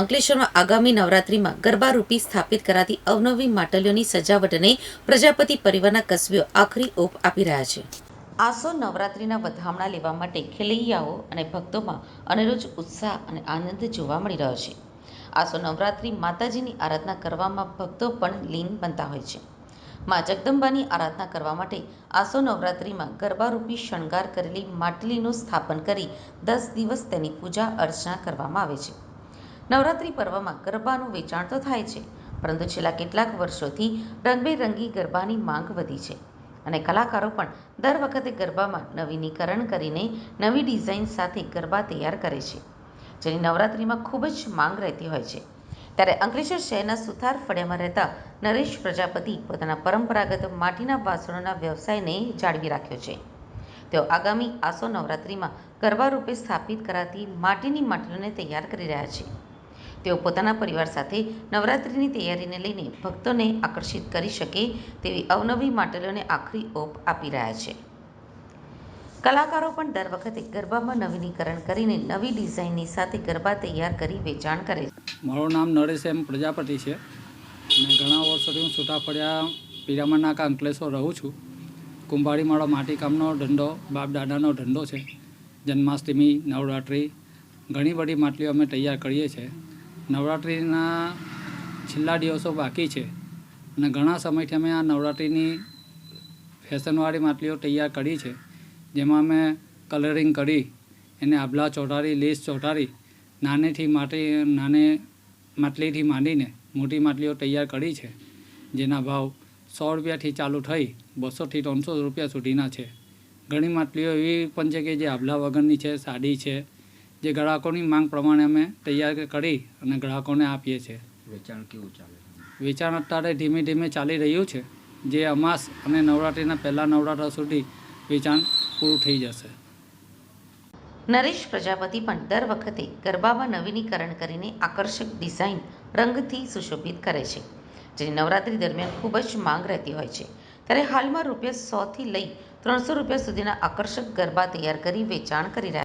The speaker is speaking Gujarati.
અંકલેશ્વરમાં આગામી નવરાત્રિમાં ગરબારૂપી સ્થાપિત કરાતી અવનવી માટલીઓની સજાવટને પ્રજાપતિ પરિવારના કસબીઓ આખરી ઓપ આપી રહ્યા છે. આસો નવરાત્રિના વધામણા લેવા માટે ખેલૈયાઓ અને ભક્તોમાં અનેરોજ ઉત્સાહ અને આનંદ જોવા મળી રહ્યો છે. આસો નવરાત્રિ માતાજીની આરાધના કરવામાં ભક્તો પણ લીન બનતા હોય છે. મા જગદંબાની આરાધના કરવા માટે આસો નવરાત્રિમાં ગરબારૂપી શણગાર કરેલી માટલીનું સ્થાપન કરી દસ દિવસ તેની પૂજા અર્ચના કરવામાં આવે છે. નવરાત્રિ પર્વમાં ગરબાનું વેચાણ તો થાય છે, પરંતુ છેલ્લા કેટલાક વર્ષોથી રંગબેરંગી ગરબાની માંગ વધી છે. અને કલાકારો પણ દર વખતે ગરબામાં નવીનીકરણ કરીને નવી ડિઝાઇન સાથે ગરબા તૈયાર કરે છે, જેની નવરાત્રિમાં ખૂબ જ માંગ રહેતી હોય છે. ત્યારે અંકલેશ્વર શહેરના સુથાર ફળિયામાં રહેતા નરેશ પ્રજાપતિ પોતાના પરંપરાગત માટીના વાસણોના વ્યવસાયને જાળવી રાખ્યો છે. તેઓ આગામી આસો નવરાત્રિમાં ગરબા રૂપે સ્થાપિત કરાતી માટીની માટલીઓને તૈયાર કરી રહ્યા છે. તેઓ પોતાના પરિવાર સાથે નવરાત્રિની તૈયારીને લઈને ભક્તોને આકર્ષિત કરી શકે તેવી અવનવી માટલીઓને આખરી ઓપ આપી રહ્યા છે. કલાકારો પણ દર વખતે ગરબામાં નવીનીકરણ કરીને નવી ડિઝાઇનની સાથે ગરબા તૈયાર કરી વેચાણ કરે છે. મારું નામ નરેશ એમ પ્રજાપતિ છે. અને ઘણા વર્ષોથી હું છૂટાફળિયા પિરામણના અંકલેશ્વર રહું છું. કુંભારી માળો માટીકામનો ધંધો, બાપ દાદાનો ધંધો છે. જન્માષ્ટમી, નવરાત્રિ, ઘણી બધી માટલીઓ અમે તૈયાર કરીએ છીએ. નવરાત્રિના છેલ્લા દિવસો બાકી છે અને ઘણા સમયથી અમે આ નવરાત્રિની ફેશનવાળી માટલીઓ તૈયાર કરી છે. જેમાં અમે કલરિંગ કરી, એને આભલા ચોંટાડી, લેસ ચોંટાડી, નાનેથી માટી, નાને માટલીથી માંડીને મોટી માટલીઓ તૈયાર કરી છે, જેના ભાવ સો રૂપિયાથી ચાલુ થઈ, બસોથી ત્રણસો રૂપિયા સુધીના છે. ઘણી માટલીઓ એવી પણ છે કે જે આભલા વગરની છે, સાડી છે જે ગ્રાહકોની માંગ પ્રમાણે અમે તૈયાર કરી અને ગ્રાહકોને આપીએ છીએ. વેચાણ કેવું ચાલે? વેચાણ અત્યારે ધીમે ધીમે ચાલી રહ્યું છે. જે અમાસ અને નવરાત્રિના પહેલાં નવરાત્ર સુધી વેચાણ પૂરું થઈ જશે. નરેશ પ્રજાપતિ પણ દર વખતે ગરબામાં નવીનીકરણ કરીને આકર્ષક ડિઝાઇન રંગથી સુશોભિત કરે છે જેની નવરાત્રિ દરમિયાન ખૂબ જ માંગ રહેતી હોય છે. ત્યારે હાલમાં રૂપિયા સોથી લઈ ત્રણસો રૂપિયા સુધીના આકર્ષક ગરબા તૈયાર કરી વેચાણ કરી રહ્યા